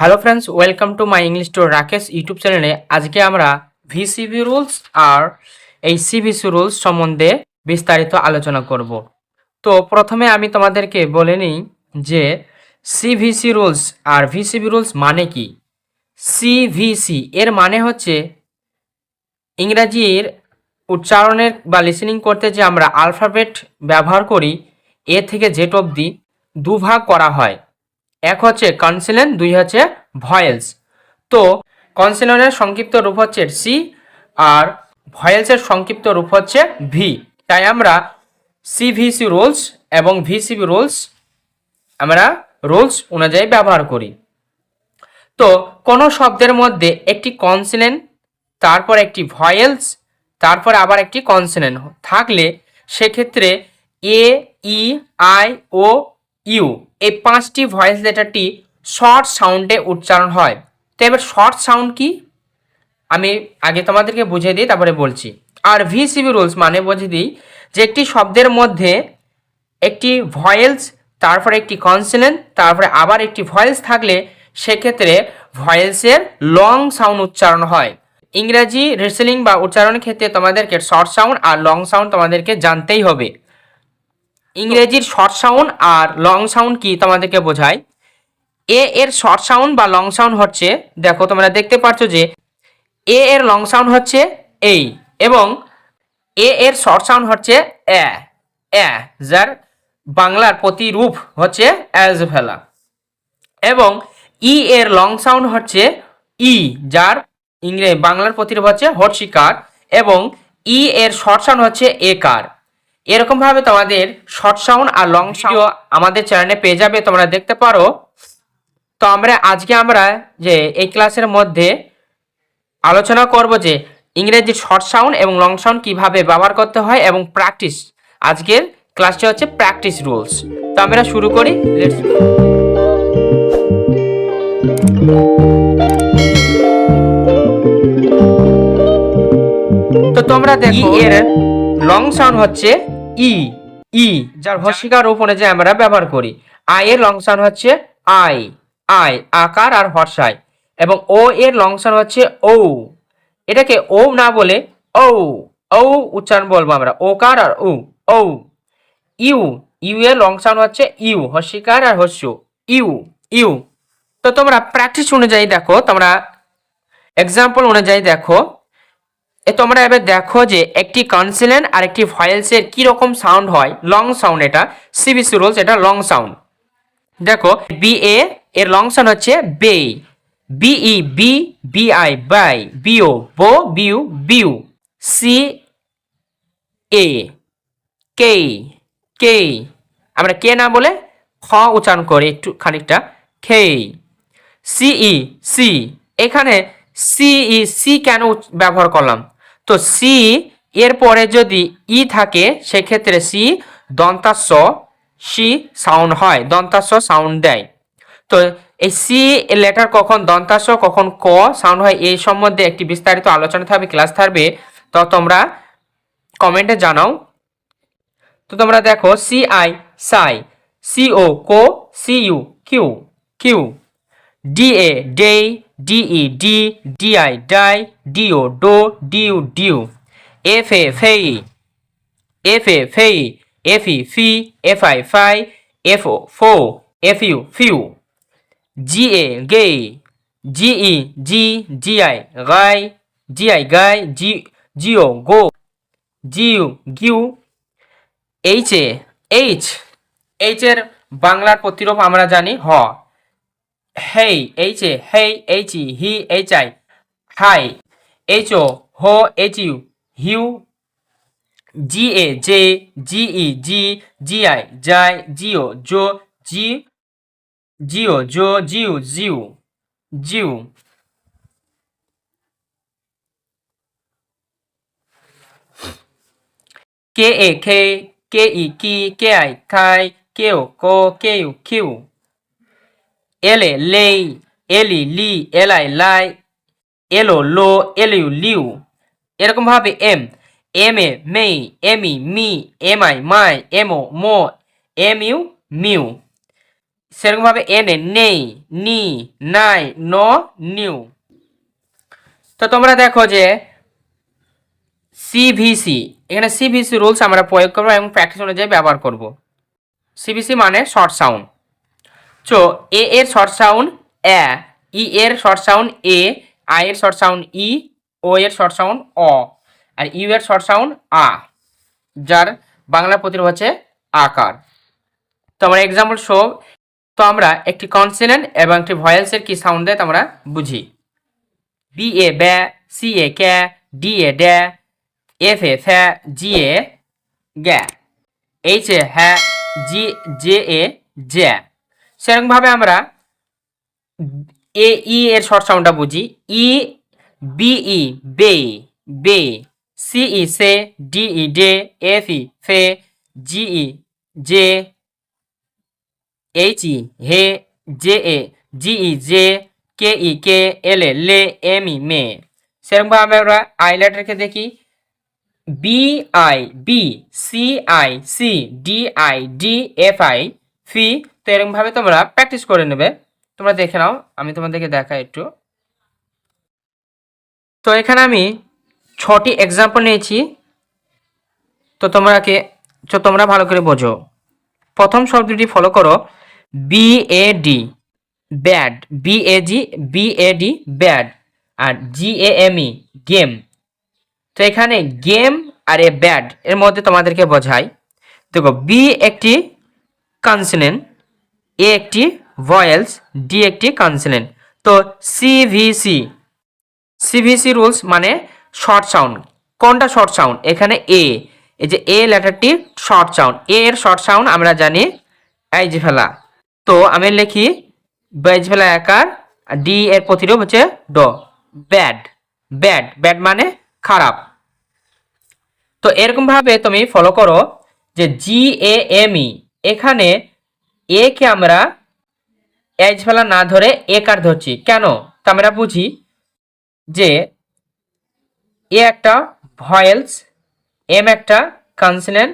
Hello friends welcome to my English to Rakesh YouTube চ্যানেলে আজকে আমরা ভিসিবি রুলস আর এই সিবিসি রুলস সম্বন্ধে বিস্তারিত আলোচনা করব। তো প্রথমে আমি তোমাদেরকে বলে নিই যে সিভিসি রুলস আর ভিসিবি রুলস মানে কি? সিভিসি এর মানে হচ্ছে ইংরাজির উচ্চারণের বা লিসেনিং করতে যে আমরা আলফাবেট ব্যবহার করি, এ থেকে জেট অবধি দুভাগ করা হয়। এক হচ্ছে কনসিলেন্ট দুই হচ্ছে ভয়েলস তো কনসিলেন্টের সংক্ষিপ্ত রূপ হচ্ছে সি আর ভয়েলসের সংক্ষিপ্ত রূপ হচ্ছে ভি তাই আমরা সিভিসি রোলস এবং ভিসিবি রোলস আমরা রোলস অনুযায়ী ব্যবহার করি। তো কোনো শব্দের মধ্যে একটি কনসিলেন্ট তারপর একটি ভয়েলস তারপর আবার একটি কনসিলেন্ট থাকলে সেক্ষেত্রে এ ই আই ও ইউ এই পাঁচটি ভয়েস লেটারটি শর্ট সাউন্ডে উচ্চারণ হয়। তো এবার শর্ট সাউন্ড কি? আমি আগে তোমাদেরকে বুঝিয়ে দিই, তারপরে বলছি। আর ভিসিবি রুলস মানে বুঝিয়ে দিই যে একটি শব্দের মধ্যে একটি ভয়েলস তারপরে একটি কনসোনেন্ট তারপরে আবার একটি ভয়েলস থাকলে সেক্ষেত্রে ভয়েলসের লং সাউন্ড উচ্চারণ হয়। ইংরাজি রিসেলিং বা উচ্চারণের ক্ষেত্রে তোমাদেরকে শর্ট সাউন্ড আর লং সাউন্ড তোমাদেরকে জানতেই হবে। ইংরেজির শর্ট সাউন্ড আর লং সাউন্ড কি তোমাদেরকে বোঝায়? এ এর শর্ট সাউন্ড বা লং সাউন্ড হচ্ছে, দেখো তোমরা দেখতে পাচ্ছ যে এ এর লং সাউন্ড হচ্ছে এই এবং এ এর শর্ট সাউন্ড হচ্ছে এ এ, যার বাংলার প্রতিরূপ হচ্ছে অ্যাজ ফেলা এবং ই এর লং সাউন্ড হচ্ছে ই যার ইংরেজি বাংলার প্রতিরূপ হচ্ছে হর্ষিকার এবং ই এর শর্ট সাউন্ড হচ্ছে এ এরকম ভাবে তোমাদের শর্ট সাউন্ড আর লং সাউন্ড আমাদের চ্যানেলে পেয়ে যাবে তোমরা দেখতে পারো। তো আমরা আজকে আমরা যে এই ক্লাসের মধ্যে আলোচনা করব যে ইংরেজির শর্ট সাউন্ড এবং লং সাউন্ড কীভাবে ব্যবহার করতে হয় এবং প্র্যাকটিস আজকের ক্লাসটি হচ্ছে প্র্যাকটিস রুলস তো আমরা শুরু করি লেটস তো তোমরা দেখো এর লং সাউন্ড হচ্ছে ই ই, যার হর্ষিকার রূপ অনুযায়ী আমরা ব্যবহার করি। আই এর লং হচ্ছে আই আই, আকার আর হর্ষায় এবং ও এর লং হচ্ছে ও এটাকে ও না বলে ও ও উচ্চারণ বলব আমরা। ওকার আর ও ও ইউ ইউ এর লং সাউন্ড হচ্ছে ইউ হর্ষিকার আর হর্ষ ইউ ইউ। তো তোমরা প্র্যাকটিস অনুযায়ী দেখো, তোমরা এক্সাম্পল অনুযায়ী দেখো। এ তোমরা এবার দেখো যে একটি কনসিলেন্ট আর একটি ভয়েলসের কি রকম সাউন্ড হয়। লং সাউন্ড এটা সিবিসি রুলস এটা লং সাউন্ড দেখো বি এ এর লং সাউন্ড হচ্ছে বে বিই বি বি আই বাই বিও বো বিউ বিউ সি এ কে কে আমরা কে না বলে খ উচ্চারণ করি একটু খানিকটা। খে সিই সি এখানে সিই সি কেন ব্যবহার করলাম? তো সি এর পরে যদি ই থাকে, সেক্ষেত্রে সি দন্তাস্ব, সি সাউন্ড হয়, দন্তাস্ব সাউন্ড দেয়। তো এই সি লেটার কখন দন্তাস্ব, কখন ক সাউন্ড হয়, এই সম্বন্ধে একটি বিস্তারিত আলোচনা থাকবে, ক্লাস থাকবে। তো তোমরা কমেন্টে জানাও। তো তোমরা দেখো, সি আই, সাই, সি ও, কো, সি ইউ, কিউ কিউ, ডি এ ডে ডিই ডি ডিআই ডাই ডিও ডো ডিউ ডিউ এফ এ ফেই এফ এ ফেই এফ ই ফি এফ আই ফাই এফ ও ফো এফ ইউ ফিউ জি এ গে জি ই জি জি আই গাই জি আই গাই জি জিও গো জিউ গিউ এইচ এ এইচ এইচ এর বাংলার প্রতিরূপ আমরা জানি হ। হেই এইচ এ হেই এইচ ই হি এইচ আই হাই এইচ ও হো এইচ ইউ হিউ জি এ জে জি ই জি জি আই জাই জিও জো জি জিও জো জিউ জিউ জিউ কে এ খে কে ই কি কে আই খাই কেও কো কেউ কিউ এলে লেই এলি লি এলাই লাই এলো লো এলিউ লিউ এরকম ভাবে M M A মেই M E me M I my M O Md M U mu সেরকমভাবে এনে নেই নি নাই ন নিউ তো তোমরা দেখো যে সিভিসি এখানে সিভিসি রুলস আমরা প্রয়োগ করব এবং প্র্যাকটিস অনুযায়ী ব্যবহার করব। সিভিসি মানে শর্ট সাউন্ড চো এ এর শর্ট সাউন্ড এ ই এর শর্ট সাউন্ড এ আই এর শর্ট সাউন্ড ই ও এর শর্ট সাউন্ড অ আর ইউ এর শর্ট সাউন্ড আ যার বাংলা প্রতিরূপ হচ্ছে আকার। তো আমরা এক্সাম্পল শো তো আমরা একটি কনসোনেন্ট এবং একটি ভয়েলসের কি সাউন্ড আমরা বুঝি। বি এ ব্যা সি এ ক্যা ডি এ ড্যা এফ এ ফ্যা জি এ গ্যা এইচ এ হ্যাঁ জি জে এ জ্যা সেরকমভাবে আমরা এ, ই এর শর্ট সাউন্ডটা বুঝি। ই, বি, ই, বে বে, সি, ই, সে, ডি, ই, ডে এফ ই ফে, জি, ই, জে, এইচ, ই, হে, জে, এ, জি, ই, জে, কে, ই, কে, এল, এ, লে, এম, ই, মে। সেরকমভাবে আমরা আই লেটারকে দেখি। বি, আই, বি, সি, আই, সি, ডি, আই, ডি, এফ, আই ফি, তো এরকমভাবে তোমরা প্র্যাকটিস করে নেবে। তোমরা দেখে নাও, আমি তোমাদেরকে দেখাই একটু। তো এখানে আমি ছটি এক্সাম্পল নিয়েছি। তো তোমরাকে, তো তোমরা ভালো করে বোঝো। প্রথম শব্দটি ফলো করো B A D bad B A G B A D bad R G A M E game তো এখানে গেম আর এ ব্যাড এর মধ্যে তোমাদেরকে বোঝাই। দেখো বি একটি কনসোনেন্ট এ একটি ভয়েলস ডি একটি কনসোনেন্ট তো সিভিসি সিভিসি রুলস মানে শর্ট সাউন্ড কোনটা শর্ট সাউন্ড এখানে এ এই যে এ লেটারটি শর্ট সাউন্ড এ এর শর্ট সাউন্ড আমরা জানি এইজ ফেলা তো আমি লিখি বেজ ফেলা একার ডি এর প্রতিরূপ হচ্ছে ড ব্যাড ব্যাড ব্যাড মানে খারাপ। তো এরকম ভাবে তুমি ফলো করো যে জি এ এম ই এখানে এ কে আমরা এজ ফেলা না ধরে এ কার ধরছি। কেন? তা আমরা বুঝি যে এ একটা ভয়েলস এম একটা কনসোনেন্ট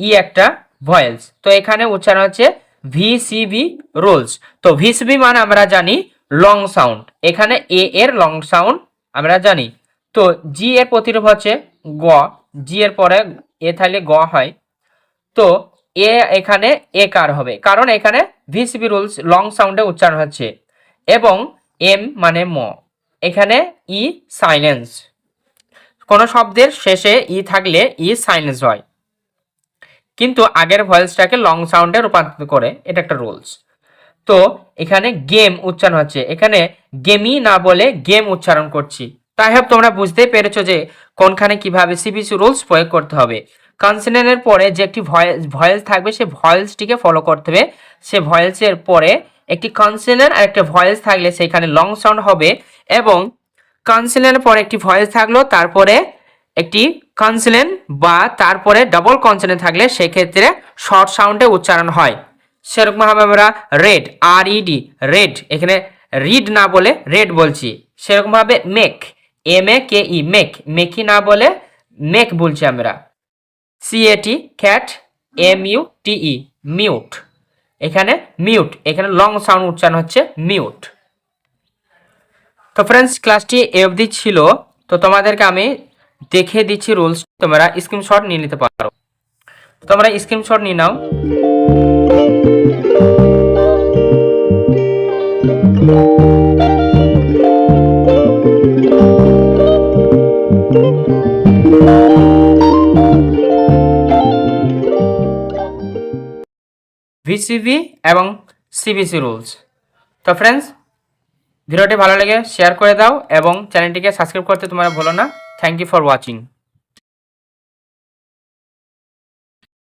ই একটা ভয়েলস তো এখানে উচ্চারণ হচ্ছে ভিসিবি রুলস তো ভিসিবি মানে আমরা জানি লং সাউন্ড এখানে এ এর লং সাউন্ড আমরা জানি। তো জি এর প্রতিরূপ হচ্ছে গ। জি এর পরে এ থাকলে গ হয়। তো এ এখানে এ কার হবে? কারণ এখানে ভিসিবি রুলস লং সাউন্ডে উচ্চারণ হচ্ছে। এবং এম মানে ম। এখানে ই সাইলেন্স। কোনো শব্দের শেষে ই থাকলে ই সাইলেন্স হয়। কিন্তু আগের ভয়েসটাকে লং সাউন্ডে রূপান্তরিত করে, এটা একটা রুলস। তো এখানে গেম উচ্চারণ হচ্ছে। এখানে গেমই না বলে গেম উচ্চারণ করছি। তাই হোক তোমরা বুঝতেই পেরেছ যে কোনখানে কীভাবে সিবিসি রুলস প্রয়োগ করতে হবে। কনসোনেন্টের পরে যে একটি ভয়েস ভয়েস থাকবে, সে ভয়েসটিকে ফলো করতে হবে। সে ভয়েসের পরে একটি কনসোনেন্ট আর একটা ভয়েস থাকলে সেখানে লং সাউন্ড হবে এবং কনসোনেন্টের পরে একটি ভয়েস থাকল, তারপরে একটি কনসোনেন্ট বা তারপরে ডবল কনসোনেন্ট থাকলে সেক্ষেত্রে শর্ট সাউন্ডে উচ্চারণ হয়। সেরকমভাবে আমরা red R E D red এখানে রিড না বলে রেড বলছি। সেরকমভাবে make M A K E make মেকি না বলে মেক বলছি আমরা। C A T cat M U T E mute এখানে মিউট এখানে লং সাউন্ড উচ্চারণ হচ্ছে মিউট তো ফ্রেন্ডস ক্লাসটি এ অবধি ছিল। তো তোমাদেরকে আমি দেখে দিচ্ছি রুলস তোমরা স্ক্রিনশট নিয়ে নিতে পারো। তোমরা স্ক্রিনশট নিয়ে নাও। ভিসিভি এবং সিবিসি রুলস তো ফ্রেন্ডস ভিডিওটি ভালো লাগে শেয়ার করে দাও এবং চ্যানেলটিকে সাবস্ক্রাইব করতে তোমরা ভুলো না। Thank you for watching